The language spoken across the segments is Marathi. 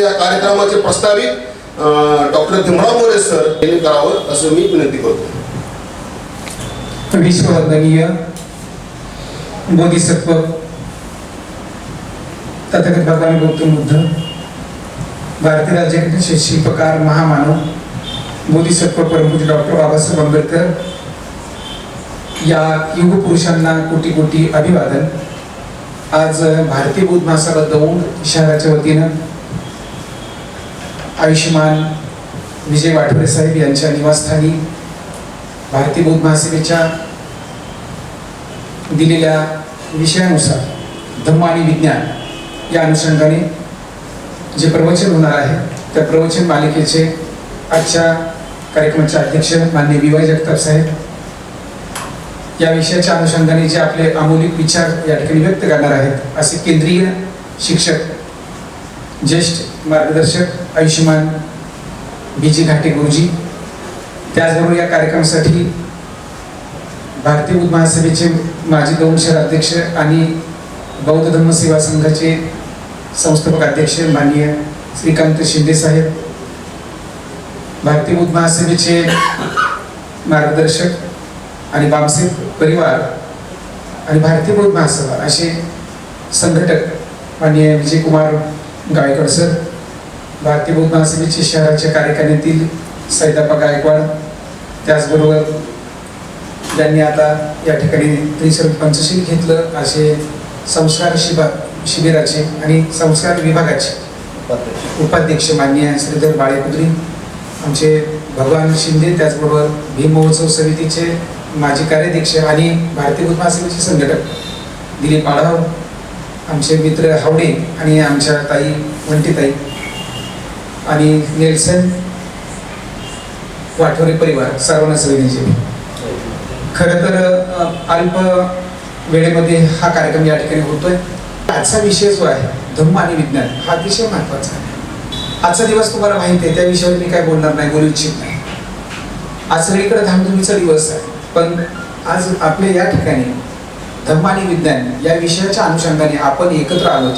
या कार्यक्रमाचे प्रस्तावित डॉक्टर भीमराव मोरे सर यांनी करावं असं मी विनंती करतो. विश्ववर्धनीय बोधिसत्व तथागत भगवान गौतम बुद्ध भारतीय राज्याचे शिल्पकार महामानव बोधिसत्व परमपूज डॉक्टर बाबासाहेब आंबेडकर या युग पुरुषांना कोटी कोटी अभिवादन. आज भारतीय बुद्ध महासभा दौंड शहराच्या वतीनं आयुष्यमान विजय वाठवरे साहेब यांच्या निवासस्थानी भारतीय बौद्ध महासभेच्या दिलेल्या विषयानुसार धम्म आणि विज्ञान या अनुषंगाने जे प्रवचन होणार आहे त्या प्रवचन मालिकेचे आजच्या कार्यक्रमाचे अध्यक्ष मान्य विवाय जगताप साहेब या विषयाच्या अनुषंगाने जे आपले अमौलिक विचार या ठिकाणी व्यक्त करणार आहेत असे केंद्रीय शिक्षक ज्येष्ठ मार्गदर्शक आयुष्यमान बीजी घाटे गुरुजी. त्याचबरोबर या कार्यक्रमासाठी भारतीय बुद्ध महासभेचे माजी दोन शहर अध्यक्ष आणि बौद्ध धर्म सेवा संघाचे संस्थापक अध्यक्ष माननीय श्रीकांत शिंदे साहेब भारतीय बुद्ध महासभेचे मार्गदर्शक आणि बामसेब परिवार आणि भारतीय बौद्ध महासभा असे संघटक माननीय विजयकुमार गायकवाड सर भारतीय बौद्ध महासभेचे शहराच्या कार्यकारिणीतील सैदापा गायकवाड त्याचबरोबर ज्यांनी आता या ठिकाणी त्रिशरण पंचशील घेतलं असे संस्कार शिबा शिबिराचे आणि संस्कार विभागाचे उपाध्यक्ष मान्य श्रीधर बाळेपुत्री आमचे भगवान शिंदे त्याचबरोबर भीम महोत्सव समितीचे माजी कार्याध्यक्ष आणि भारतीय बुद्ध महासभेचे संघटक दिलीप आढाव आमचे मित्र हावडे आणि आमच्या ताई वंटीताई आणि नेल्सन वाठोरे परिवार सर्वांना सविनेचे खरं तर अल्प वेळेमध्ये हा कार्यक्रम या ठिकाणी होतोय. आजचा विषय जो आहे धम्म आणि विज्ञान हा अतिशय महत्त्वाचा आहे. आजचा दिवस तुम्हाला माहिती आहे त्या विषयावर मी काय बोलणार नाही बोलू इच्छित नाही. आज सगळीकडे धामधुमीचा दिवस आहे पण आज आपल्या या ठिकाणी धम्म आणि विज्ञान या विषयाच्या अनुषंगाने आपण एकत्र आलोत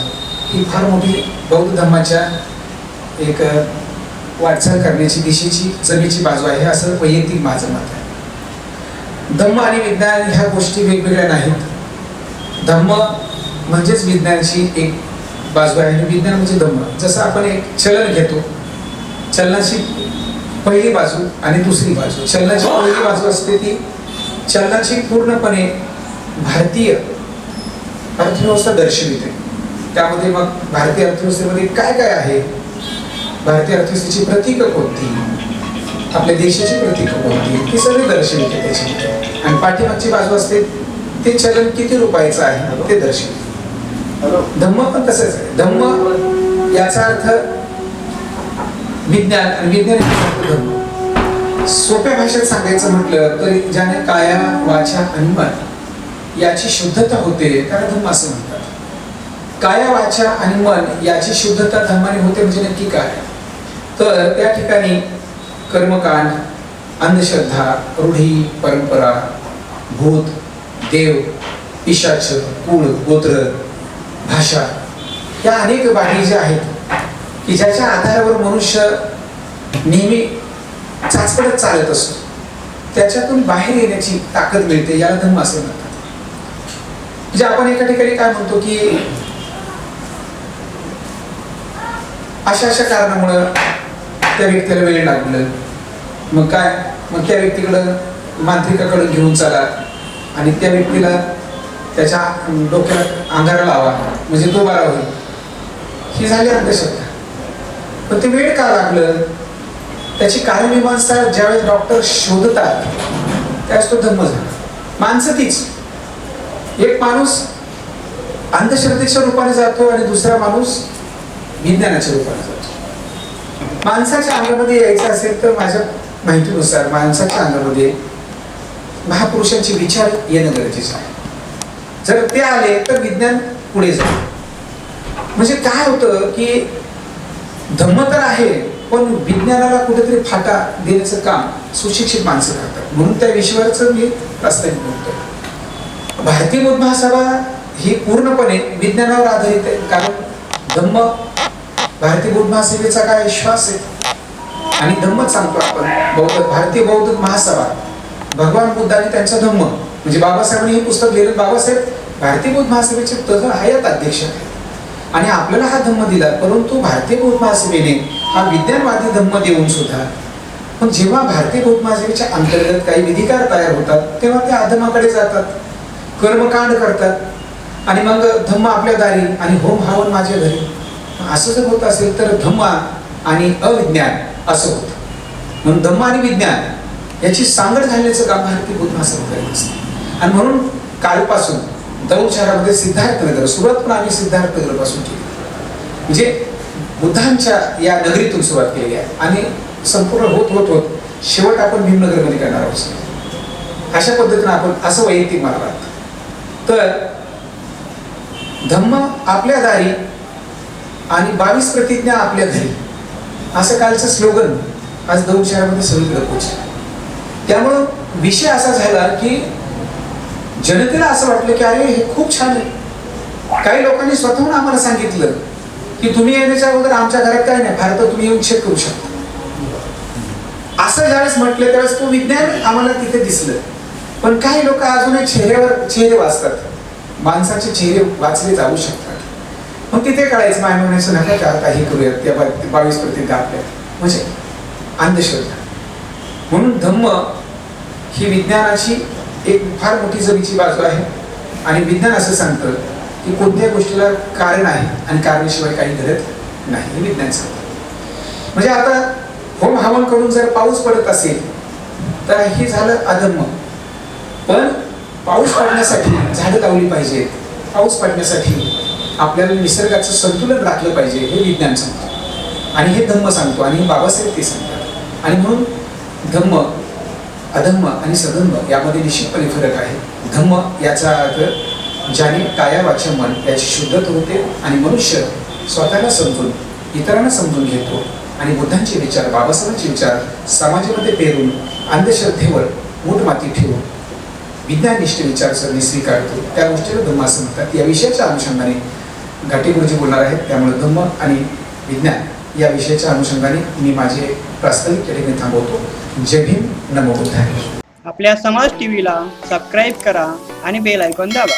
ही फार मोठी बौद्ध धम्माच्या एक वाटचाल करण्याची दिशेची जमेची बाजू आहे असं वैयक्तिक माझं मत आहे. धम्म आणि विज्ञान ह्या गोष्टी वेगवेगळ्या नाहीत. धम्म म्हणजेच विज्ञानाची एक बाजू आहे आणि विज्ञान म्हणजे धम्म. जसं आपण एक चलन घेतो चलनाची पहिली बाजू आणि दुसरी बाजू. चलनाची पहिली बाजू असते ती चलनाची पूर्णपणे भारतीय अर्थव्यवस्था दर्शविते. त्यामध्ये मग भारतीय अर्थव्यवस्थेमध्ये काय काय आहे? भारतीय अर्थव्यवस्थेची प्रतीकं कोणती? आपल्या देशाची प्रतीकं कोणती? ती सगळी दर्शविते त्याची आणि पाठीमागची बाजू असते ते चलन किती रुपयाचं आहे ते दर्शविते. धम्म पण तसंच आहे. धम्म याचा अर्थ विज्ञान आणि विज्ञान धम्म. सोप्या भाषेत सांगायचं म्हटलं तर ज्याने काया वाचा आणि मन याची शुद्धता होते त्याला धम्म असं म्हणतात. काया वाचा आणि मन याची शुद्धता धर्माने होते म्हणजे नक्की काय? तर त्या ठिकाणी कर्मकांड अंधश्रद्धा रूढी परंपरा भूत देव पिशाच कुळ गोत्र भाषा या अनेक बाबी ज्या आहेत की ज्याच्या आधारावर मनुष्य नेहमी चाचपडत चालत असतो. त्याच्यातून बाहेर येण्याची ताकद मिळते याला धम्म असे म्हणतात. म्हणजे आपण एका ठिकाणी काय म्हणतो की अशा अशा कारणामुळं त्या व्यक्तीला वेळ लागलं. मग काय? मग त्या व्यक्तीकडं मांत्रिकाकडं घेऊन चला आणि त्या व्यक्तीला त्याच्या डोक्यात अंगारा लावा. म्हणजे तो बरा होईल. ही झाली अंधश्रद्धा. पण ते वेळ का लागलं? त्याची कार्यमीमांसा ज्यावेळेस डॉक्टर शोधतात त्यावेळेस तो धम्म झाला. माणसं तीच. एक माणूस अंधश्रद्धेच्या रूपाने जातो आणि दुसरा माणूस विज्ञानाच्या रूपाने जातो माणसाच्या अंगामध्ये यायचं असेल तर माझ्या माहितीनुसार माणसाच्या अंगामध्ये महापुरुषांचे विचार येणं गरजेचं आहे. जर ते आले तर विज्ञान पुढे जाईल. म्हणजे काय होतं की धम्म तर आहे पण विज्ञानाला कुठेतरी फाटा देण्याचं काम सुशिक्षित माणसं करतात. म्हणून त्या विषयावरच मी प्रस्तावित बोलतो भारतीय बौद्ध महासभा ही पूर्णपणे विज्ञानावर आधारित आहे. कारण धम्म भारतीय बौद्ध महासभेचा काय विश्वास आहे? आणि धम्म सांगतो आपण. बौद्ध भारतीय बौद्ध महासभा. भगवान बुद्धाने त्यांचा धम्म. म्हणजे बाबासाहेबांनी हे पुस्तक लिहिलं. बाबासाहेब भारतीय बौद्ध महासभेचे तज हयात अध्यक्ष. आहेत आणि आपल्याला हा धम्म दिला परंतु भारतीय बौद्ध महासभेने हा विज्ञानवादी धम्म देऊन सुद्धा पण जेव्हा भारतीय बौद्ध महासभेच्या अंतर्गत काही विधिकार तयार होतात तेव्हा ते अधमाकडे जातात. कर्मकांड करतात. आणि मग धम्म आपल्या दारी आणि होम हवन माझ्या घरी. असं जर होत असेल तर धम्म आणि अविज्ञान असं होतं. म्हणून धम्म आणि विज्ञान याची सांगड घालण्याचं काम भारतीय बुद्ध महासभा करीत असते आणि म्हणून कालपासून दौंड शहरामध्ये सिद्धार्थनगर सुरुवात पण आम्ही सिद्धार्थनगरपासून केली. म्हणजे बुद्धांच्या या नगरीतून सुरुवात केली आहे. आणि संपूर्ण होत होत होत शेवट आपण भीमनगरमध्ये करणार आहोत. अशा पद्धतीनं आपण असं वैयक्तिक मला तर धम्म आपल्या दारी आणि बावीस प्रतिज्ञा आपल्या घरी. असं कालचं स्लोगन आज दौंड शहरामध्ये सगळीकडे पोहोचलं त्यामुळं विषय असा झाला की जनतेला असं वाटलं की अरे हे खूप छान आहे. काही लोकांनी स्वतःहून आम्हाला सांगितलं की तुम्ही येण्याच्या अगोदर आमच्या घरात काय नाही फार तर तुम्ही येऊन चेक करू शकता. असं ज्यावेळेस म्हटलं त्यावेळेस तो विज्ञान आम्हाला तिथे दिसलं. पण काही लोक अजूनही चेहऱ्यावर चेहरे वाचतात. माणसाचे चेहरे वाचले जाऊ शकतात. मग तिथे कळायचं माय म्हणायचं नका का आता हे करूयात. त्या बावीस प्रती आपल्या म्हणजे अंधश्रद्धा. म्हणून धम्म ही विज्ञानाची एक फार मोठी जमीची बाजू आहे. आणि विज्ञान असं सांगतं की कोणत्या गोष्टीला कारण आहे आणि कारणाशिवाय काही घडत नाही. हे विज्ञान सांगतं. म्हणजे आता होम हवन करून जर पाऊस पडत असेल तर हे झालं अधम्म. पण पाऊस पडण्यासाठी झाडं लावली पाहिजेत. पाऊस पडण्यासाठी आपल्याला निसर्गाचं संतुलन राखलं पाहिजे हे विज्ञान सांगतं. आणि हे धम्म सांगतो आणि बाबासाहेब ते सांगतात. आणि म्हणून धम्म अधम्म आणि सधम्म यामध्ये निश्चितपणे फरक आहे. धम्म याचा अर्थ ज्याने काया वाचा मन याची शुद्धता होते आणि मनुष्य स्वतःला समजून इतरांना समजून घेतो आणि बुद्धांचे विचार बाबासाहेबांचे विचार समाजामध्ये पेरून अंधश्रद्धेवर मूठमाती ठेवून विज्ञाननिष्ठ विचारसरणी स्वीकारतो. त्या गोष्टीला धम्म असं म्हणतात या विषयाच्या अनुषंगाने घाटे म्हणजे गुरुजी बोलणार आहेत त्यामुळे धम्म आणि विज्ञान या विषयाच्या अनुषंगाने मी माझे प्रास्ताविक या ठिकाणी थांबवतो. जय भीम नमो बुद्धाय. आपल्या समाज टीव्हीला सबस्क्राईब करा आणि बेल आयकॉन दाबा.